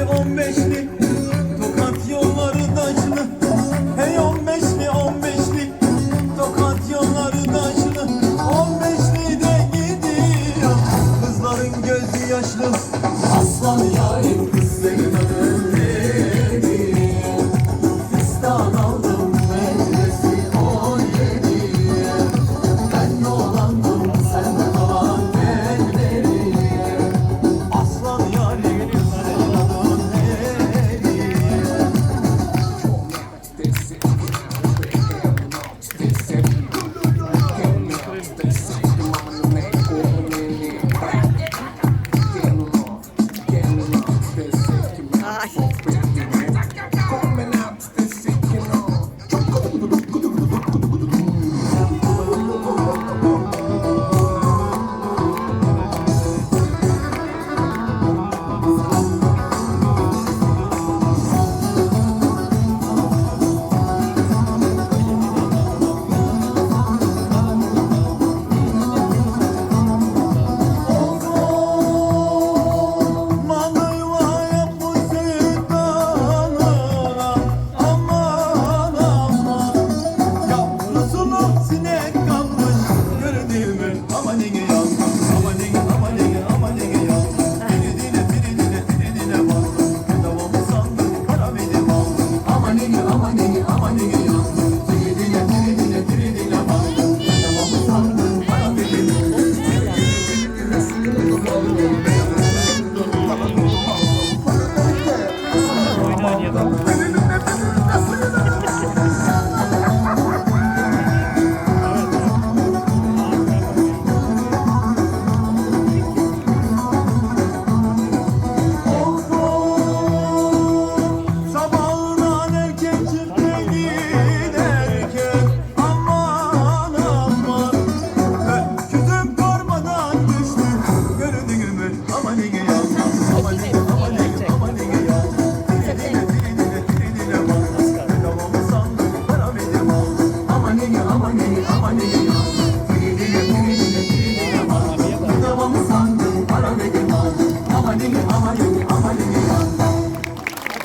beşli on Tokat yolları taşlı Hey on beşli Tokat yolları taşlı On de gidiyor. Kızların gözü yaşlı.